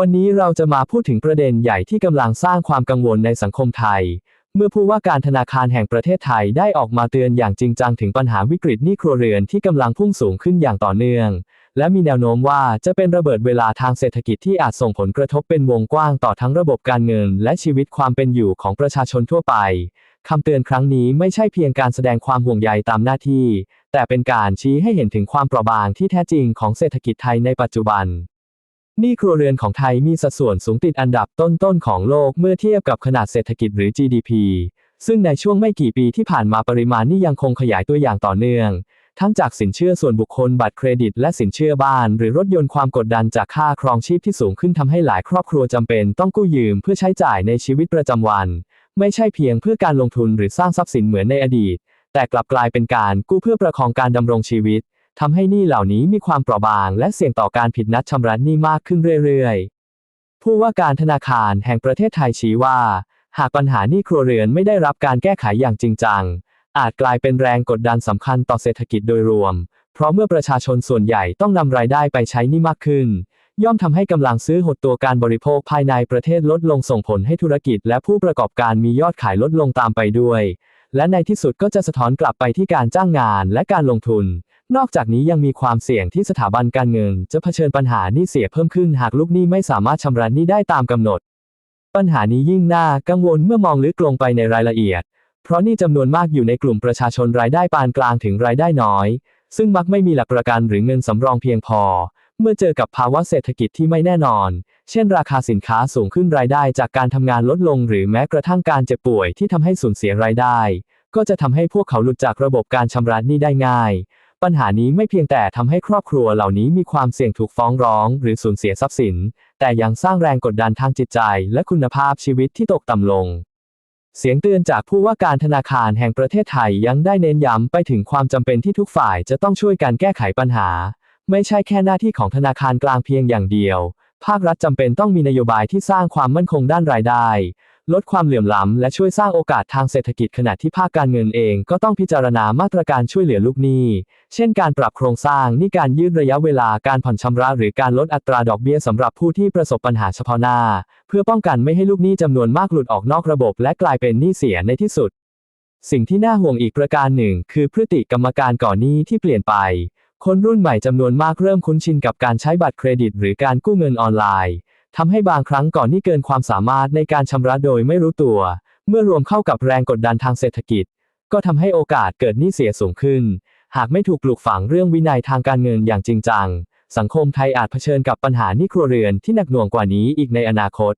วันนี้เราจะมาพูดถึงประเด็นใหญ่ที่กำลังสร้างความกังวลในสังคมไทย เมื่อผู้ว่าการธนาคารแห่งประเทศไทยได้ออกมาเตือนอย่างจริงจังถึงปัญหาวิกฤตหนี้ครัวเรือนที่กำลังพุ่งสูงขึ้นอย่างต่อเนื่อง และมีแนวโน้มว่าจะเป็นระเบิดเวลาทางเศรษฐกิจที่อาจส่งผลกระทบเป็นวงกว้างต่อทั้งระบบการเงิน และชีวิตความเป็นอยู่ของประชาชนทั่วไปคำเตือนครั้งนี้ไม่ใช่เพียงการแสดงความห่วงใยตามหน้าที่ แต่เป็นการชี้ให้เห็นถึงความเปราะบางที่แท้จริงของเศรษฐกิจไทยในปัจจุบัน นี้ครัวเรือนของไทยมีสัดส่วนสูงติดอันดับต้นๆของโลกเมื่อเทียบกับขนาดเศรษฐกิจหรือ GDP ซึ่งในช่วงไม่กี่ปีที่ผ่านมาปริมาณนี้ยังคงขยายตัวอย่างต่อเนื่อง ทั้งจากสินเชื่อส่วนบุคคลบัตรเครดิต และสินเชื่อบ้าน หรือรถยนต์ความกดดันจากค่าครองชีพที่สูงขึ้นทำให้หลายครอบครัวจำเป็นต้องกู้ยืมเพื่อใช้จ่ายในชีวิตประจำวัน ไม่ใช่เพียงเพื่อการลงทุนหรือสร้างทรัพย์สินเหมือนในอดีต แต่กลับกลายเป็นการกู้เพื่อประคองการดำรงชีวิต ทำให้หนี้เหล่านี้มีความเปราะบาง และเสี่ยงต่อการผิดนัดชำระหนี้มากขึ้นเรื่อยๆ ผู้ว่าการธนาคารแห่งประเทศไทยชี้ว่า หากปัญหาหนี้ครัวเรือนไม่ได้รับการแก้ไขอย่างจริงจัง อาจกลายเป็นแรงกดดันสำคัญต่อเศรษฐกิจโดยรวม เพราะเมื่อประชาชนส่วนใหญ่ต้องนำรายได้ไปใช้หนี้มากขึ้น ย่อมทำให้กำลังซื้อหดตัวการบริโภคภายในประเทศลดลงส่งผลให้ธุรกิจ และผู้ประกอบการมียอดขายลดลงตามไปด้วย และในที่สุดก็จะสะท้อนกลับไปที่การจ้างงานและการลงทุน นอกจากนี้ยังมีความเสี่ยงที่สถาบันการเงิน จะเผชิญปัญหาหนี้เสียเพิ่มขึ้นหากลูกหนี้ไม่สามารถชำระหนี้ได้ตามกำหนด ปัญหานี้ยิ่งน่ากังวลเมื่อมองลึกลงไปในรายละเอียด เพราะหนี่จำนวนมากอยู่ในกลุ่มประชาชนรายได้ปานกลางถึงรายได้น้อย ซึ่งมักไม่มีหลักประกันหรือเงินสำรองเพียงพอ เมื่อเจอกับภาวะเศรษฐกิจที่ไม่แน่นอน เช่น ราคาสินค้าสูงขึ้นรายได้จากการทำงานลดลง หรือแม้กระทั่งการเจ็บป่วยที่ทำให้สูญเสียรายได้ ก็จะทำให้พวกเขาหลุดจากระบบการชำระหนี้ได้ง่าย ปัญหานี้ไม่เพียงแต่ทำให้ครอบครัวเหล่านี้มีความเสี่ยงถูกฟ้องร้อง หรือสูญเสียทรัพย์สิน แต่ยังสร้างแรงกดดันทางจิตใจ และคุณภาพชีวิตที่ตกต่ำลง เสียงเตือนจากผู้ว่าการธนาคารแห่งประเทศไทยยังได้เน้นย้ำไปถึงความจำเป็นที่ทุกฝ่ายจะต้องช่วยกันแก้ไขปัญหา ไม่ใช่แค่หน้าที่ของธนาคารกลางเพียงอย่างเดียว ภาครัฐจำเป็นต้องมีนโยบายที่สร้างความมั่นคงด้านรายได้ ลดความเหลื่อมล้ำและช่วยสร้างโอกาสทางเศรษฐกิจขณะที่ภาคการเงินเองก็ต้องพิจารณามาตรการช่วยเหลือลูกหนี้ เช่นการปรับโครงสร้างหนี้การยืดระยะเวลาการผ่อนชำระหรือการลดอัตราดอกเบี้ยสำหรับผู้ที่ประสบปัญหาเฉพาะหน้า เพื่อป้องกันไม่ให้ลูกหนี้จำนวนมากหลุดออกนอกระบบ และกลายเป็นหนี้เสียในที่สุด สิ่งที่น่าห่วงอีกประการหนึ่ง คือพฤติกรรมการก่อนหนี้ที่เปลี่ยนไปคนรุ่นใหม่จำนวนมากเริ่มคุ้นชินกับการใช้บัตรเครดิต หรือการกู้เงินออนไลน์ ทำให้บางครั้งก่อนหนี้เกินความสามารถในการชำระโดยไม่รู้ตัว เมื่อรวมเข้ากับแรงกดดันทางเศรษฐกิจ ก็ทำให้โอกาสเกิดหนี้เสียสูงขึ้น หากไม่ถูกปลูกฝังเรื่องวินัยทางการเงินอย่างจริงจัง สังคมไทยอาจเผชิญกับปัญหาหนี้ครัวเรือนที่หนักหน่วงกว่านี้อีกในอนาคต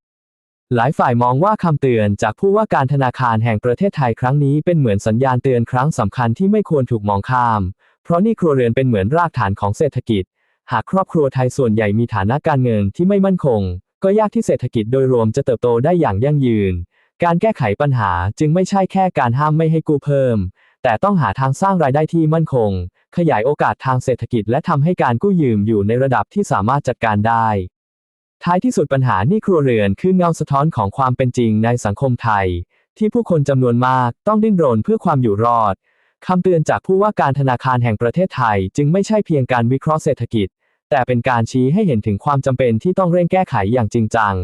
หลายฝ่ายมองว่าคำเตือนจากผู้ว่าการธนาคารแห่งประเทศไทยครั้งนี้เป็นเหมือนสัญญาณเตือนครั้งสำคัญที่ไม่ควรถูกมองข้าม เพราะหนี้ครัวเรือนเป็นเหมือนรากฐานของเศรษฐกิจ หากครอบครัวไทยส่วนใหญ่มีฐานะการเงินที่ไม่มั่นคง ก็ยากที่เศรษฐกิจโดยรวมจะเติบโตได้อย่างยั่งยืน การแก้ไขปัญหาจึงไม่ใช่แค่การห้ามไม่ให้กู้เพิ่ม แต่ต้องหาทางสร้างรายได้ที่มั่นคง ขยายโอกาสทางเศรษฐกิจและทำให้การกู้ยืมอยู่ในระดับที่สามารถจัดการได้ ท้ายที่สุดปัญหานี้ครัวเรือนคือเงาสะท้อนของความเป็นจริงในสังคมไทย ที่ผู้คนจำนวนมากต้องดิ้นรนเพื่อความอยู่รอดคำเตือนจากผู้ว่าการธนาคารแห่งประเทศไทย จึงไม่ใช่เพียงการวิเคราะห์เศรษฐกิจ แต่เป็นการชี้ให้เห็นถึงความจำเป็นที่ต้องเร่งแก้ไขอย่างจริงจัง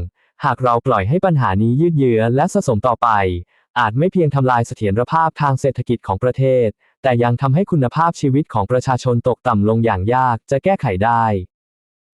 หากเราปล่อยให้ปัญหานี้ยืดเยื้อและสะสมต่อไป อาจไม่เพียงทำลายเสถียรภาพทางเศรษฐกิจของประเทศ แต่ยังทำให้คุณภาพชีวิตของประชาชนตกต่ำลงอย่างยากจะแก้ไขได้